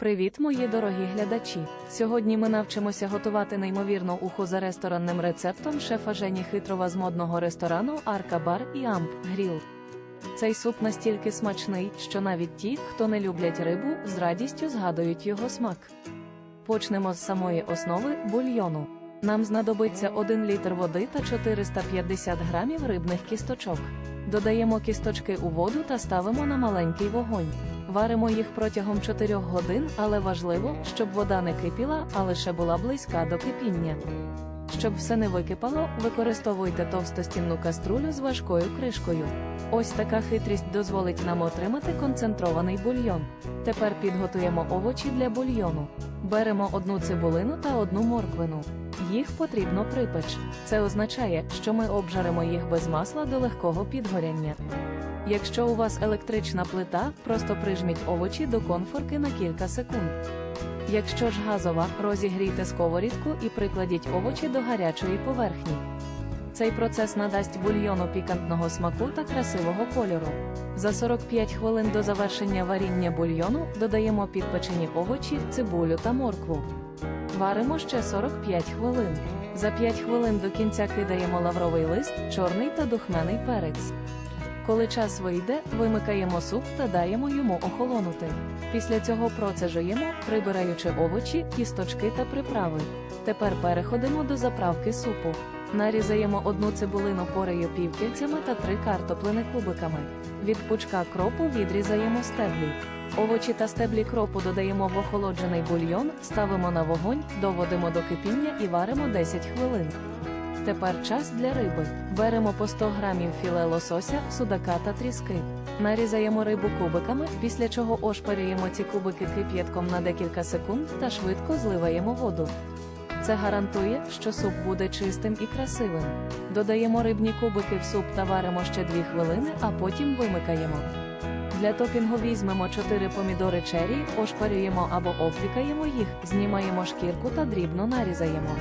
Привіт, мої дорогі глядачі! Сьогодні ми навчимося готувати неймовірну уху за ресторанним рецептом шефа Жені Хитрова з модного ресторану Арка Бар і Амп Гріл. Цей суп настільки смачний, що навіть ті, хто не люблять рибу, з радістю згадують його смак. Почнемо з самої основи бульйону. Нам знадобиться 1 літр води та 450 грамів рибних кісточок. Додаємо кісточки у воду та ставимо на маленький вогонь. Варимо їх протягом 4 годин, але важливо, щоб вода не кипіла, а лише була близька до кипіння. Щоб все не википало, використовуйте товстостінну каструлю з важкою кришкою. Ось така хитрість дозволить нам отримати концентрований бульйон. Тепер підготуємо овочі для бульйону. Беремо одну цибулину та одну морквину. Їх потрібно припеч. Це означає, що ми обжаримо їх без масла до легкого підгоряння. Якщо у вас електрична плита, просто прижміть овочі до конфорки на кілька секунд. Якщо ж газова, розігрійте сковорідку і прикладіть овочі до гарячої поверхні. Цей процес надасть бульйону пікантного смаку та красивого кольору. За 45 хвилин до завершення варіння бульйону додаємо підпечені овочі, цибулю та моркву. Варимо ще 45 хвилин. За 5 хвилин до кінця кидаємо лавровий лист, чорний та духмяний перець. Коли час вийде, вимикаємо суп та даємо йому охолонути. Після цього процежуємо, прибираючи овочі, кісточки та приправи. Тепер переходимо до заправки супу. Нарізаємо одну цибулину порею півкільцями та три картоплини кубиками. Від пучка кропу відрізаємо стеблі. Овочі та стеблі кропу додаємо в охолоджений бульйон, ставимо на вогонь, доводимо до кипіння і варимо 10 хвилин. Тепер час для риби. Беремо по 100 грамів філе лосося, судака та тріски. Нарізаємо рибу кубиками, після чого ошпарюємо ці кубики кип'ятком на декілька секунд та швидко зливаємо воду. Це гарантує, що суп буде чистим і красивим. Додаємо рибні кубики в суп та варимо ще 2 хвилини, а потім вимикаємо. Для топінгу візьмемо 4 помідори чері, ошпарюємо або обвікаємо їх, знімаємо шкірку та дрібно нарізаємо.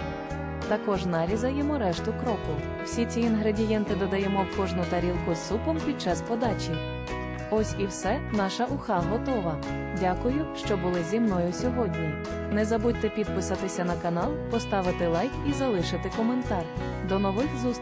Також нарізаємо решту кропу. Всі ці інгредієнти додаємо в кожну тарілку з супом під час подачі. Ось і все, наша уха готова. Дякую, що були зі мною сьогодні. Не забудьте підписатися на канал, поставити лайк і залишити коментар. До нових зустрічей!